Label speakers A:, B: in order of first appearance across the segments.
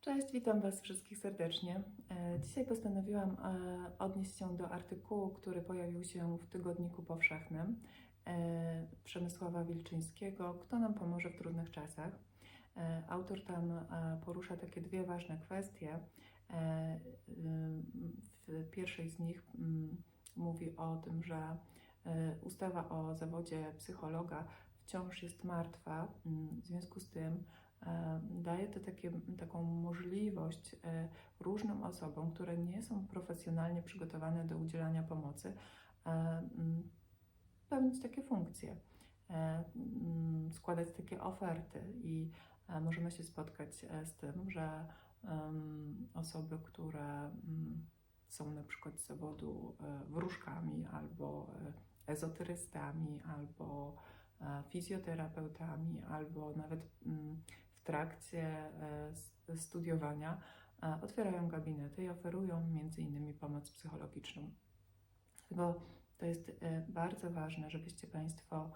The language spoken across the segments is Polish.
A: Cześć, witam Was wszystkich serdecznie. E, Dzisiaj postanowiłam e, odnieść się do artykułu, który pojawił się w Tygodniku Powszechnym e, Przemysława Wilczyńskiego Kto nam pomoże w trudnych czasach? Autor tam porusza takie dwie ważne kwestie. W pierwszej z nich mm, mówi o tym, że ustawa o zawodzie psychologa wciąż jest martwa. Mm, W związku z tym daje to takie, taką możliwość e, różnym osobom, które nie są profesjonalnie przygotowane do udzielania pomocy, e, pełnić takie funkcje, e, składać takie oferty i e, możemy się spotkać e, z tym, że osoby, które są na przykład z zawodu e, wróżkami albo e, ezoterystami, albo e, fizjoterapeutami, albo nawet trakcie e, studiowania e, otwierają gabinety i oferują innymi pomoc psychologiczną. Dlatego to jest e, bardzo ważne, żebyście Państwo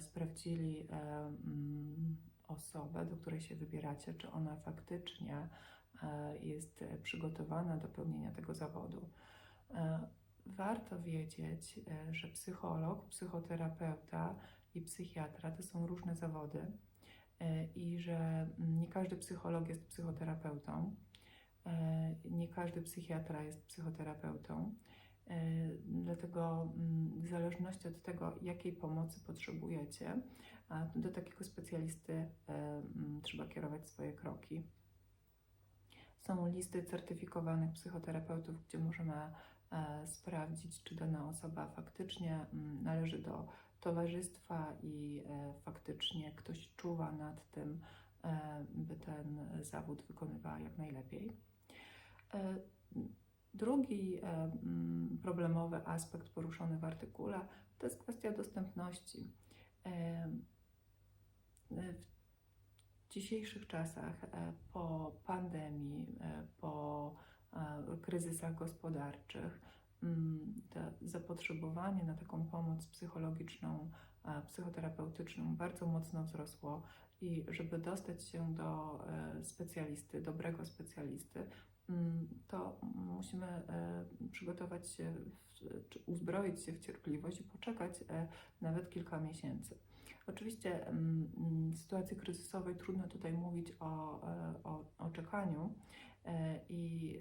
A: sprawdzili mm, osobę, do której się wybieracie, czy ona faktycznie jest przygotowana do pełnienia tego zawodu. Warto wiedzieć, że psycholog, psychoterapeuta i psychiatra to są różne zawody i że nie każdy psycholog jest psychoterapeutą, e, nie każdy psychiatra jest psychoterapeutą. E, Dlatego mm, w zależności od tego, jakiej pomocy potrzebujecie, do takiego specjalisty e, mm, trzeba kierować swoje kroki. Są listy certyfikowanych psychoterapeutów, gdzie możemy e, sprawdzić, czy dana osoba faktycznie mm, należy do towarzystwa i e, faktycznie ktoś czuwa nad tym, e, by ten zawód wykonywała jak najlepiej. E, Drugi e, mm, problemowy aspekt poruszony w artykule to jest kwestia dostępności. W dzisiejszych czasach, po pandemii, po kryzysach gospodarczych, zapotrzebowanie na taką pomoc psychologiczną, e, psychoterapeutyczną bardzo mocno wzrosło i żeby dostać się do e, specjalisty, dobrego specjalisty, mm, to musimy e, przygotować się, czy uzbroić się w cierpliwość i poczekać nawet kilka miesięcy. Oczywiście mm, mm, w sytuacji kryzysowej trudno tutaj mówić o, o, o czekaniu i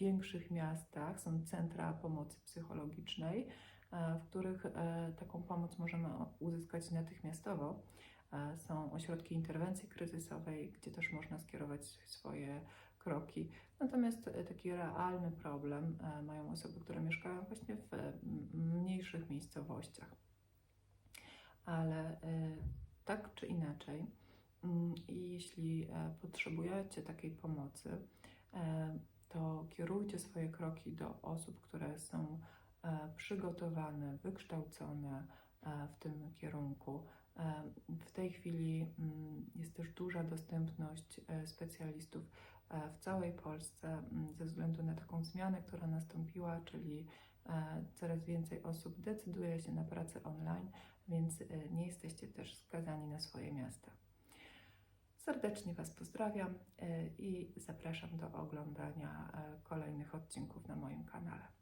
A: większych miastach są centra pomocy psychologicznej, e, w których e, taką pomoc możemy uzyskać natychmiastowo. E, Są ośrodki interwencji kryzysowej, gdzie też można skierować swoje kroki. Natomiast taki realny problem mają osoby, które mieszkają właśnie w mniejszych miejscowościach. Ale tak czy inaczej, mm, jeśli potrzebujecie takiej pomocy, to kierujcie swoje kroki do osób, które są e, przygotowane, wykształcone e, w tym kierunku. E, W tej chwili mm, jest też duża dostępność specjalistów w całej Polsce mm, ze względu na taką zmianę, która nastąpiła, czyli coraz więcej osób decyduje się na pracę online, więc nie jesteście też skazani na swoje miasta. Serdecznie Was pozdrawiam e, i zapraszam do oglądania e, kolejnych odcinków na moim kanale.